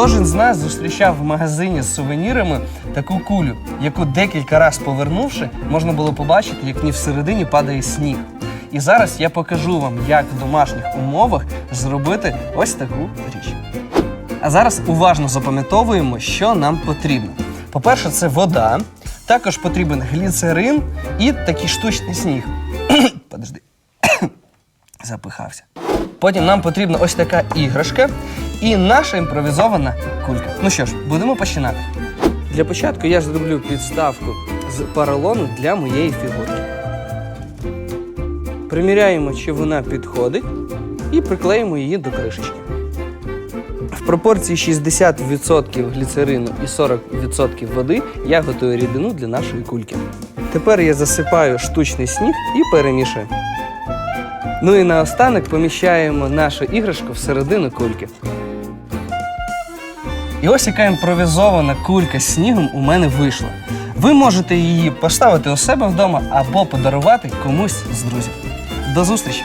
Кожен з нас зустрічав в магазині з сувенірами таку кулю, яку декілька разів повернувши, можна було побачити, як в ній всередині падає сніг. І зараз я покажу вам, як в домашніх умовах зробити ось таку річ. А зараз уважно запам'ятовуємо, що нам потрібно. По-перше, це вода, також потрібен гліцерин і такий штучний сніг. Подожди. Запихався. Потім нам потрібна ось така іграшка і наша імпровізована кулька. Ну що ж, будемо починати. Для початку я зроблю підставку з поролону для моєї фігурки. Приміряємо, чи вона підходить, і приклеїмо її до кришечки. В пропорції 60% гліцерину і 40% води я готую рідину для нашої кульки. Тепер я засипаю штучний сніг і перемішую. Ну і наостанок поміщаємо нашу іграшку всередину кульки. І ось яка імпровізована кулька з снігом у мене вийшла. Ви можете її поставити у себе вдома або подарувати комусь з друзів. До зустрічі!